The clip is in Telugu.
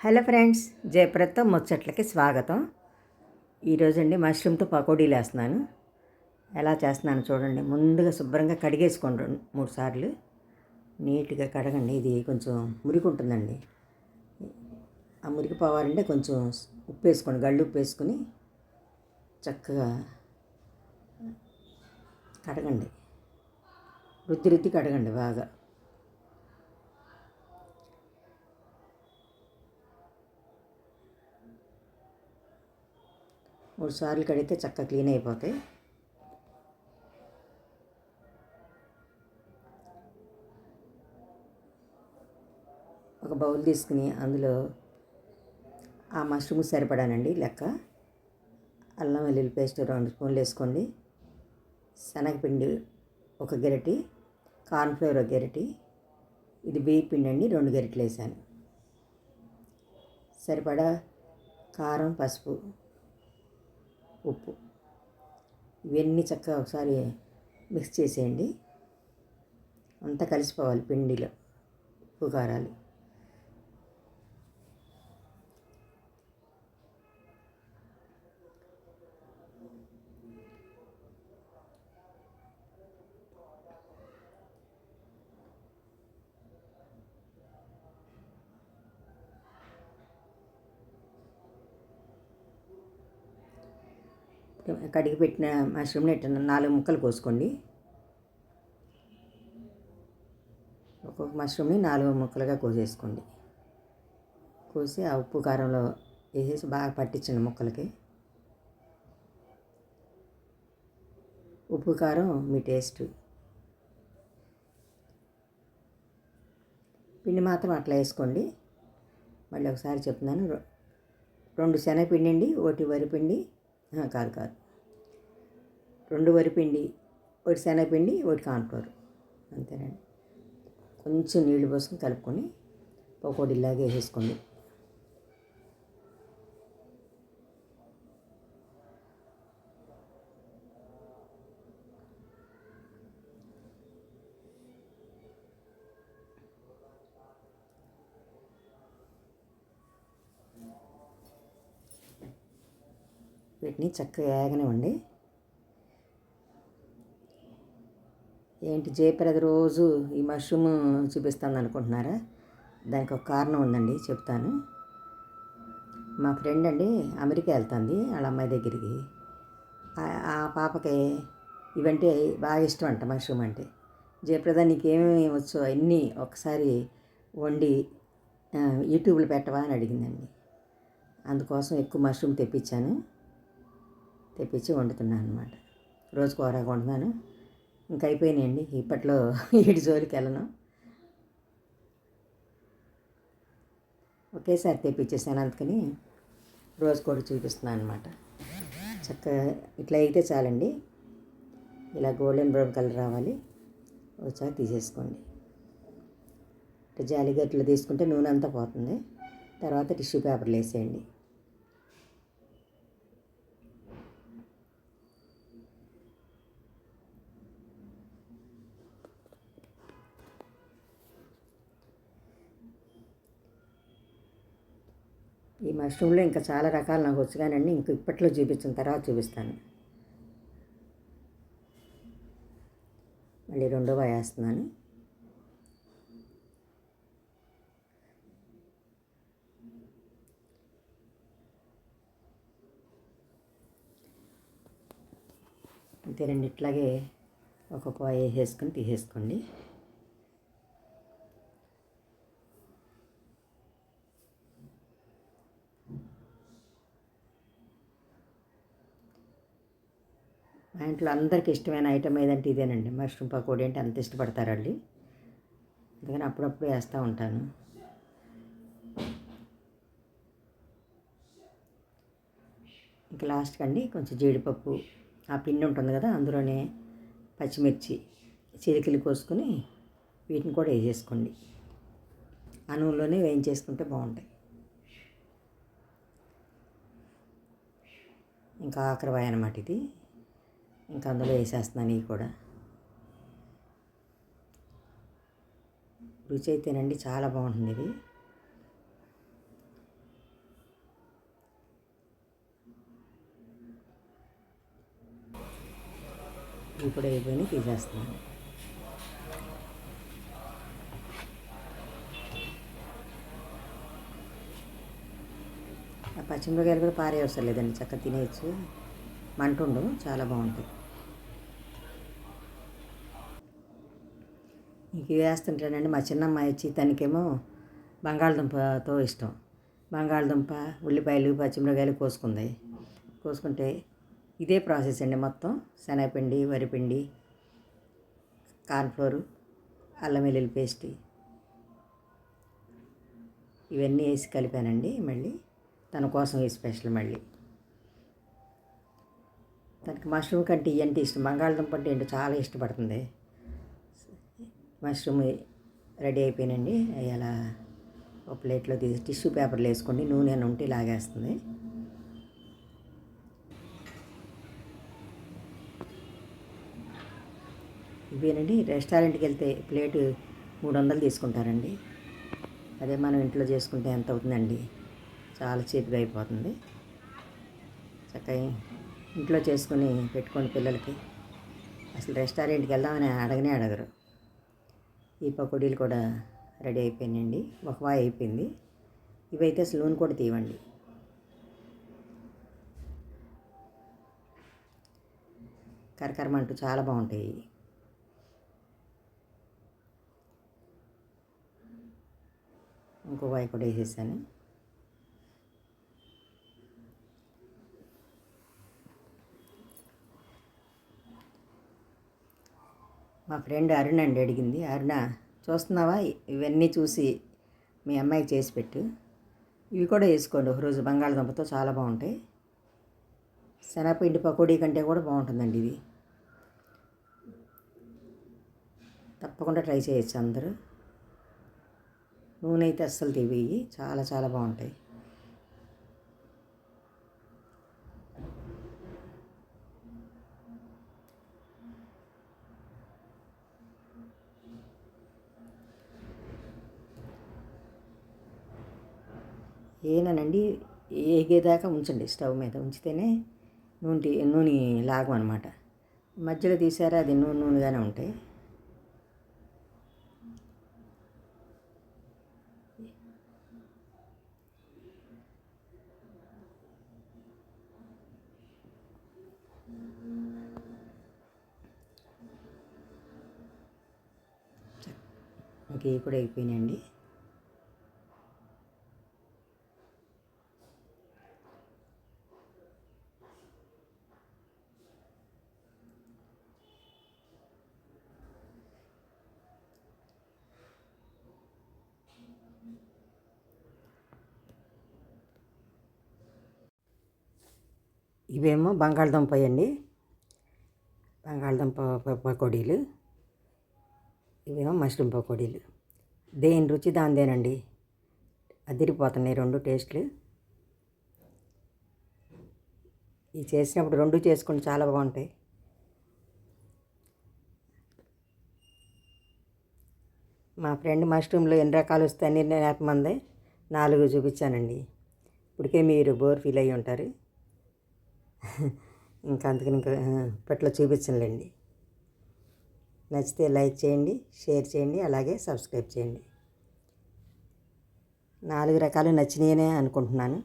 హలో ఫ్రెండ్స్ జయప్రదతో ముచ్చట్లకి స్వాగతం. ఈరోజు అండి మష్రూమ్తో పకోడీలు వేస్తున్నాను. ఎలా చేస్తున్నాను చూడండి. ముందుగా శుభ్రంగా కడిగేసుకోండి రెండు మూడు సార్లు. నీట్గా కడగండి. ఇది కొంచెం మురికి ఉంటుందండి ఆ మురికి పోవాలంటే కొంచెం ఉప్పు వేసుకోండి. గళ్ళు ఉప్పు వేసుకొని చక్కగా కడగండి. రుద్ది రుద్ది కడగండి బాగా. మూడు సార్లు కడిగితే చక్కగా క్లీన్ అయిపోతాయి. ఒక బౌల్ తీసుకుని అందులో ఆ మష్రూమ్ సరిపడానండి లెక్క. అల్లం వెల్లుల్లి పేస్ట్ రెండు స్పూన్లు వేసుకోండి. శనగపిండి ఒక గెరటి కార్న్ఫ్లవర్ ఒక గెరటి ఇది బియ్య పిండి అండి రెండు గెరట్లు వేసాను. సరిపడా కారం పసుపు ఉప్పు. ఇవన్నీ చక్కగా ఒకసారి మిక్స్ చేసేయండి. అంతా కలిసిపోవాలి పిండిలో ఉప్పు కారాలు. కడిగి పెట్టిన మష్రూమ్ని ఇట్ట నాలుగు ముక్కలు కోసుకోండి. ఒక్కొక్క మష్రూమ్ని నాలుగు ముక్కలుగా కోసేసుకోండి. కోసి ఆ ఉప్పు కారంలో వేసేసి బాగా పట్టించండి ముక్కలకి. ఉప్పు కారం మీ టేస్ట్. పిండి మాత్రం అట్లా వేసుకోండి. మళ్ళీ ఒకసారి చెప్తున్నాను రెండు శనగపిండి అండి ఒకటి వరిపిండి కాదు కాదు. రెండు వరిపిండి ఒకటి శనగపిండి ఒకటి కాన్ఫ్లోర్ అంతేనండి. కొంచెం నీళ్ళు పోసుకొని కలుపుకొని పకోడీలాగా వేసుకోండి వీటిని చక్కగా ఏగనివ్వండి ఏంటి జయప్రద రోజు ఈ మష్రూమ్ చూపిస్తాను అనుకుంటున్నారా దానికి ఒక కారణం ఉందండి చెప్తాను. మా ఫ్రెండ్ అండి అమెరికా వెళ్తుంది వాళ్ళ అమ్మాయి దగ్గరికి. ఆ పాపకి ఇవంటే బాగా ఇష్టం అంట మష్రూమ్ అంటే. జయప్రద నీకేమేమి వచ్చో అన్నీ ఒకసారి వండి యూట్యూబ్లో పెట్టవా అని అడిగిందండి. అందుకోసం ఎక్కువ మష్రూమ్ తెప్పించాను. తెప్పించి వండుతున్నాను అనమాట రోజు కూర వండుతున్నాను ఇంకా అయిపోయినాయండి. ఇప్పట్లో ఏడు జోలికి వెళ్ళను. ఒకేసారి తెప్పించేసాను అందుకని రోజు కూడా చూపిస్తున్నాను అనమాట చక్కగా ఇట్లా అయితే చాలండి. ఇలా గోల్డెన్ బ్రౌన్ కలర్ రావాలి. ఒకసారి తీసేసుకోండి. జాలిగట్లు తీసుకుంటే నూనె అంతా పోతుంది. తర్వాత టిష్యూ పేపర్లు వేసేయండి. ఈ మష్రూమ్లో ఇంకా చాలా రకాలు నాకు వచ్చు కానండి ఇంక ఇప్పట్లో చూపించిన తర్వాత చూపిస్తాను. మళ్ళీ రెండో వేస్తున్నాను. అంతేనండి ఇట్లాగే ఒక పాయ వేసేసుకొని తీసేసుకోండి. మా ఇంట్లో అందరికి ఇష్టమైన ఐటమ్ ఏదంటే ఇదేనండి. మష్రూమ్ పకోడీ అంటే అంత ఇష్టపడతారండి. అందుకని అప్పుడప్పుడు వేస్తూ ఉంటాను. ఇంకా లాస్ట్కి అండి కొంచెం జీడిపప్పు ఆ పిండి ఉంటుంది కదా అందులోనే పచ్చిమిర్చి చిరికిలు కోసుకొని వీటిని కూడా వేసేసుకోండి. ఆ నూనెలోనే వేయించేసుకుంటే బాగుంటాయి. ఇంకా ఆఖరివాయి అనమాట ఇది. ఇంకా అందులో వేసేస్తున్నాను ఇవి కూడా. రుచి అయితేనండి చాలా బాగుంటుంది ఇది ఇవి కూడా అయిపోయినాయి తీసేస్తున్నాను. పచ్చిమిరపకాయలు కూడా పారేయవసరం లేదండి చక్కగా తినేయచ్చు. మంటుండు చాలా బాగుంటుంది ఇవి వేస్తుంటానండి మా చిన్నమ్మాయి వచ్చి తనకేమో బంగాళదుంపతో ఇష్టం. బంగాళదుంప ఉల్లిపాయలు పచ్చిమిరకాయలు కోసుకుంది. కోసుకుంటే ఇదే ప్రాసెస్ అండి మొత్తం. శనగపిండి వరిపిండి కార్న్ఫ్లోరు అల్లం వెల్లుల్లి పేస్ట్. ఇవన్నీ వేసి కలిపానండి మళ్ళీ. తన కోసం ఈ స్పెషల్ మళ్ళీ. తనకి మష్రూమ్ కంటే ఇవంటే ఇష్టం. బంగాళదుంప అంటే ఏంటో చాలా ఇష్టపడుతుంది. మష్రూమ్ రెడీ అయిపోయినండి. అవి అలా ఒక ప్లేట్లో తీసి టిష్యూ పేపర్లు వేసుకోండి నూనె ఉంటే లాగేస్తుంది. ఇవేనండి రెస్టారెంట్కి వెళ్తే ప్లేటు మూడు వందలు తీసుకుంటారండి. అదే మనం ఇంట్లో చేసుకుంటే ఎంత అవుతుందండి? చాలా చీప్గా అయిపోతుంది. చక్కగా ఇంట్లో చేసుకుని పెట్టుకోండి పిల్లలకి. అసలు రెస్టారెంట్కి వెళ్దామని అడగనే అడగరు. ఈ పకోడీలు కూడా రెడీ అయిపోయినాయండి. ఒక అయిపోయింది. ఇవైతే అసలు కూడా తీవండి కరకరమంటూ చాలా బాగుంటాయి. ఇంకో వాయి కూడా వేసేసాను. మా ఫ్రెండ్ అరుణ అండి అడిగింది. అరుణ చూస్తున్నావా? ఇవన్నీ చూసి మీ అమ్మాయికి చేసి పెట్టు. ఇవి కూడా వేసుకోండి. ఒకరోజు బంగాళదుంపతో చాలా బాగుంటాయి. శనగపిండి పకోడీ కంటే కూడా బాగుంటుందండి ఇది తప్పకుండా ట్రై చేయొచ్చు అందరూ. నూనె అయితే అస్సలు తీవి చాలా చాలా బాగుంటాయి. ఏనండి ఏగేదాకా ఉంచండి స్టవ్ మీద. ఉంచితేనే నూనె నూనె లాగం అనమాట మధ్యలో తీసారా అది నూనె నూనెగానే ఉంటాయి. ఇంక కూడా అయిపోయినాయండి. ఇవేమో బంగాళదుంప అండి. బంగాళదుంప పకోడీలు. ఇవేమో మష్రూమ్ పకోడీలు. దేని రుచి దాందేనండి అదిరిపోతున్నాయి రెండు టేస్ట్లు. ఇవి చేసినప్పుడు రెండు చేసుకుంటే చాలా బాగుంటాయి. మా ఫ్రెండ్ మష్రూమ్లో ఎన్ని రకాలు వస్తాయని నేను నాలుగు చూపించానండి. ఇప్పటికే మీరు బోర్ ఫీల్ అయ్యి ఉంటారు ఇంకా అందుకని ఇంకా ఇప్పట్లో చూపించనులేండి. నచ్చితే లైక్ చేయండి షేర్ చేయండి అలాగే సబ్స్క్రైబ్ చేయండి. నాలుగు రకాలు నచ్చినాయనే అనుకుంటున్నాను.